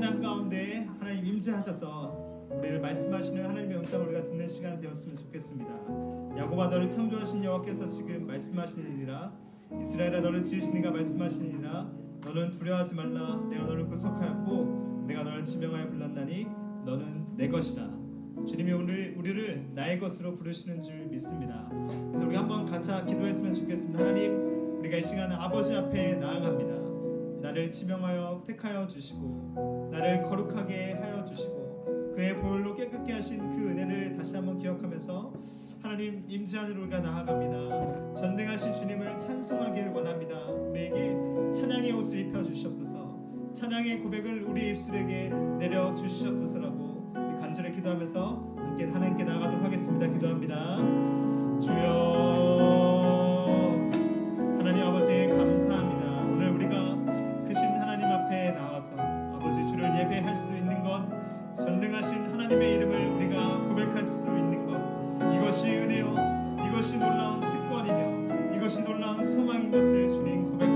찬양 가운데 하나님 임재하셔서 우리를 말씀하시는 하나님의 음성을 우리가 듣는 시간 되었으면 좋겠습니다. 야고바 너를 창조하신 여호와께서 지금 말씀하시느니라 이스라엘아 너를 지으시니가 말씀하시느니라 너는 두려워하지 말라 내가 너를 구속하였고 내가 너를 지명하여 불렀나니 너는 내 것이라 주님이 오늘 우리를 나의 것으로 부르시는 줄 믿습니다. 그래서 우리 한번 같이 기도했으면 좋겠습니다. 하나님 우리가 이 시간에 아버지 앞에 나아갑니다. 나를 지명하여 택하여 주시고 나를 거룩하게 하여 주시고 그의 보혈로 깨끗게 하신 그 은혜를 다시 한번 기억하면서 하나님 임재하는 우리가 나아갑니다. 전능하신 주님을 찬송하기를 원합니다. 우리에게 찬양의 옷을 입혀 주시옵소서. 찬양의 고백을 우리 입술에게 내려 주시옵소서라고 간절히 기도하면서 함께 하나님께 나아가도록 하겠습니다. 기도합니다. 주여 전능하신 하나님의 이름을 우리가 고백할 수 있는 것. 이것이 은혜요. 이것이 놀라운 특권이며 이것이 놀라운 소망인 것을 주님 고백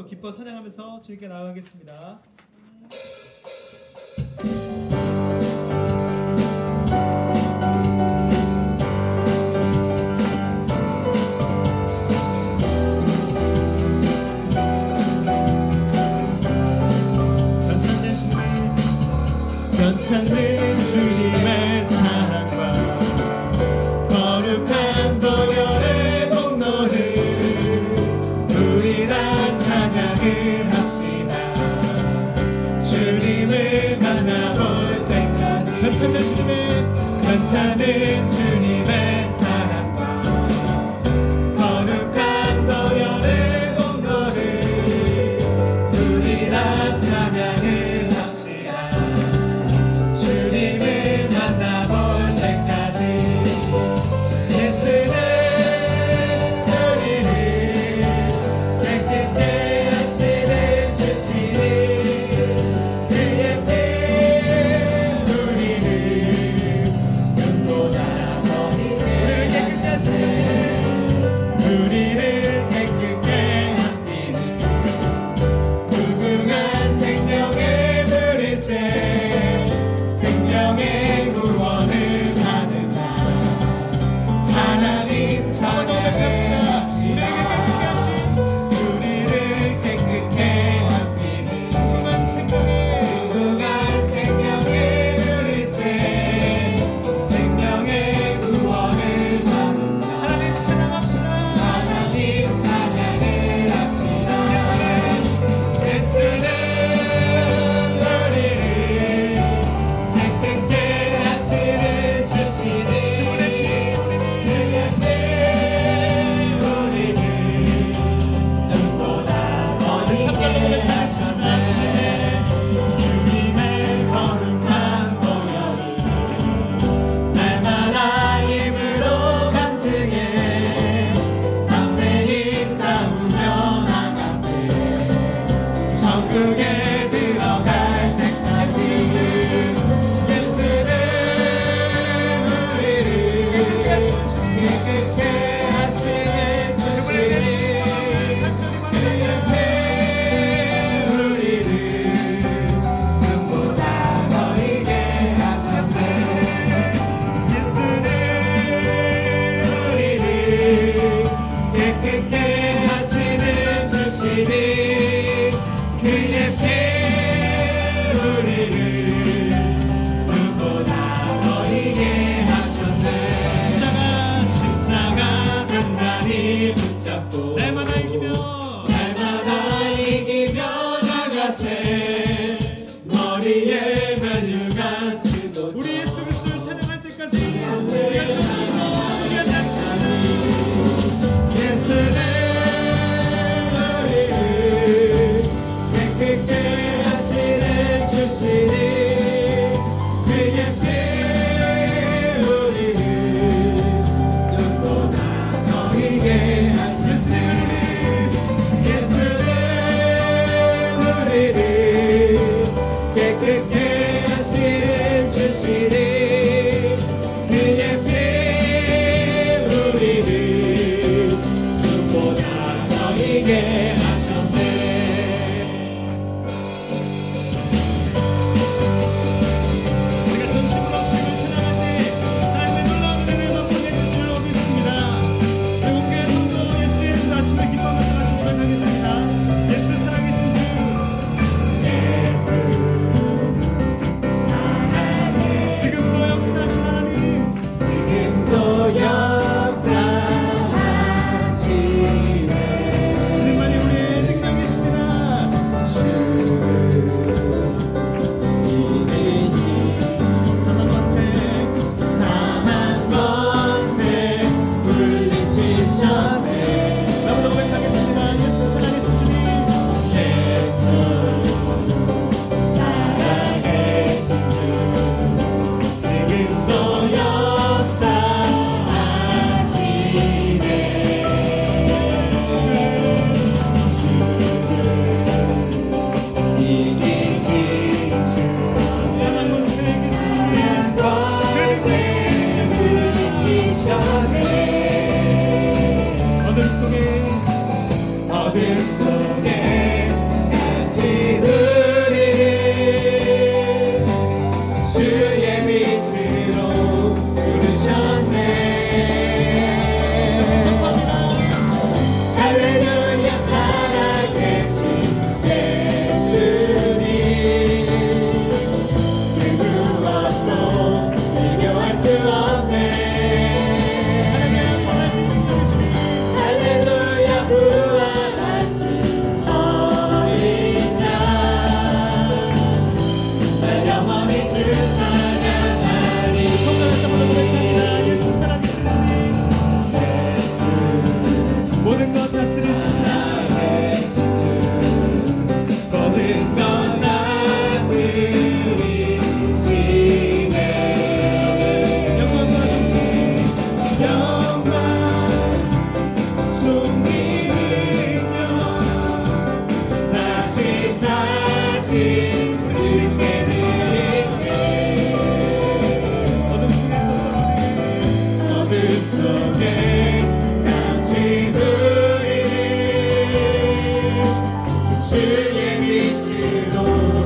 또 기뻐 찬양하면서 즐겨 나가겠습니다.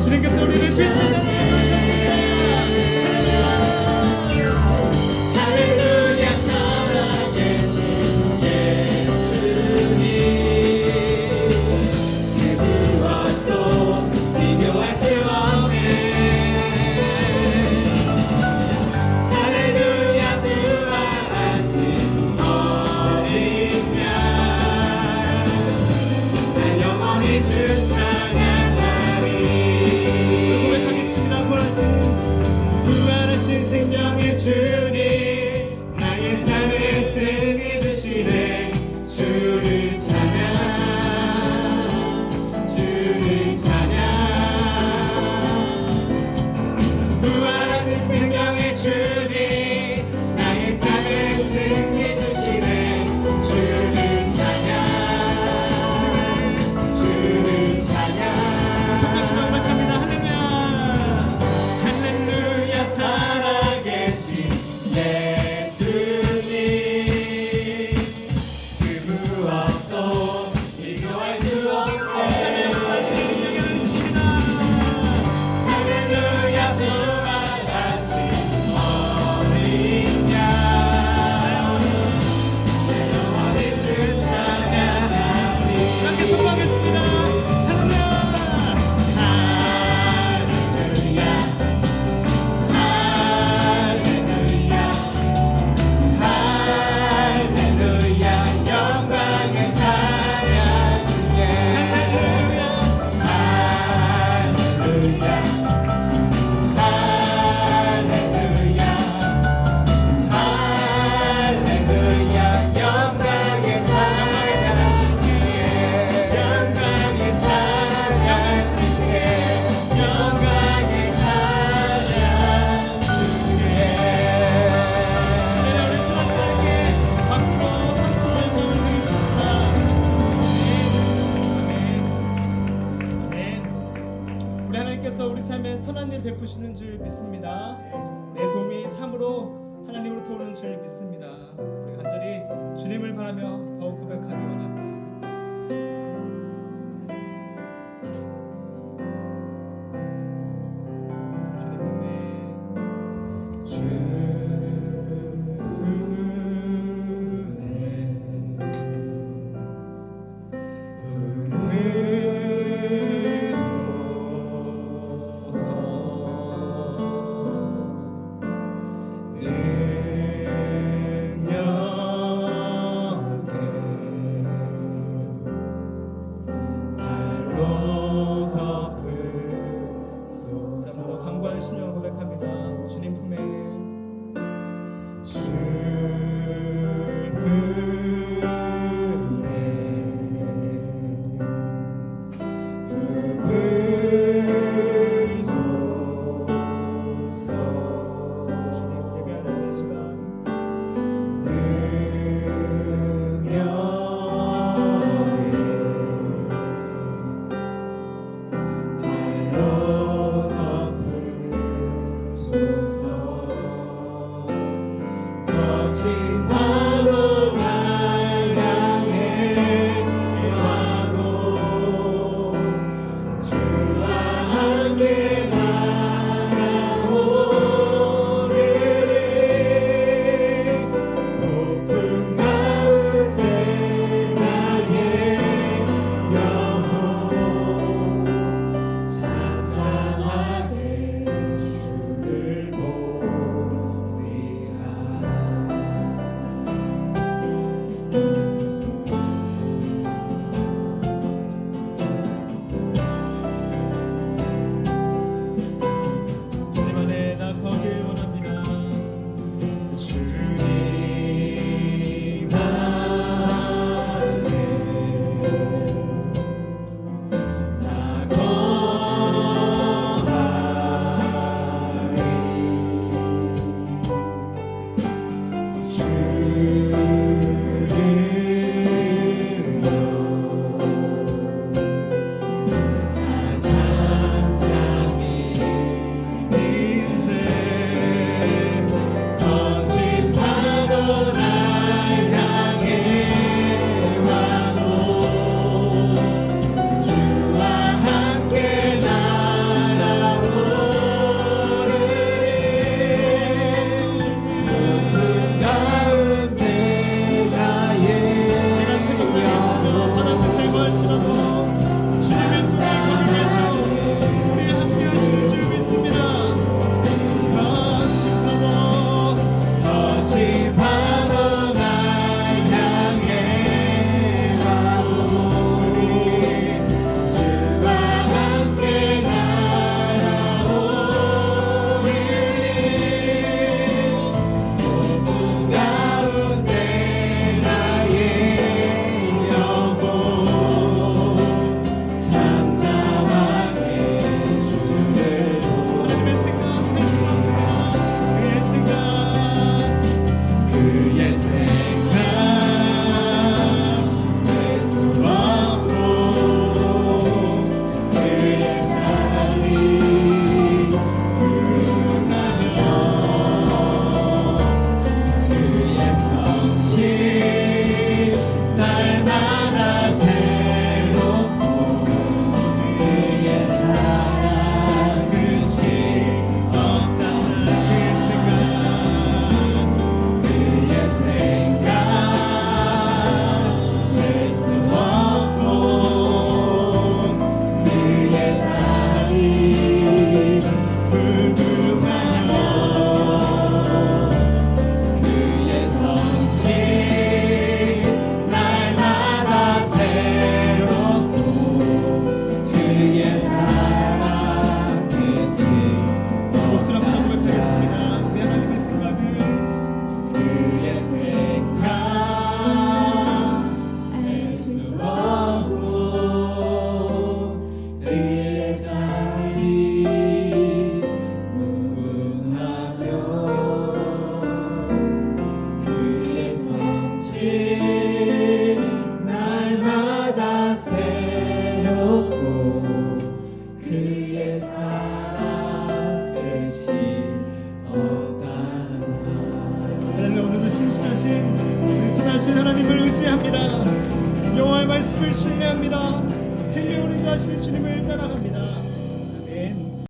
주님께서 우리를